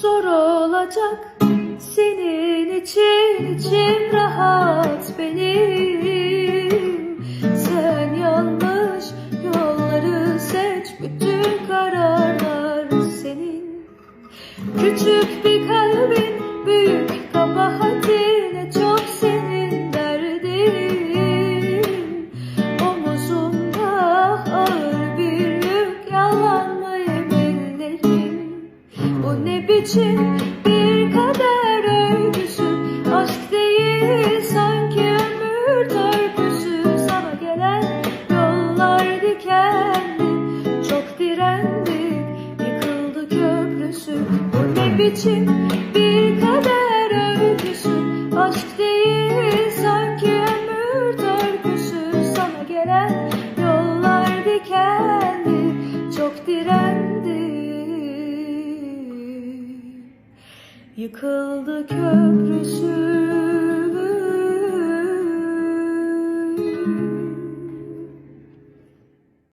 Zor olacak senin için içim rahat benim. Sen yanlış yolları seç bütün kararlar senin. Küçük bir kalbin Biçim bir kader öyküsü Aşk değil sanki ömür törpüsü Sana gelen yollar dikenli. Çok direndik yıkıldı köprüsü. Bu ne biçim bir kader öyküsü Aşk değil sanki ömür törpüsü Sana gelen yollar dikenli. Çok direndik Yıkıldı köprüsü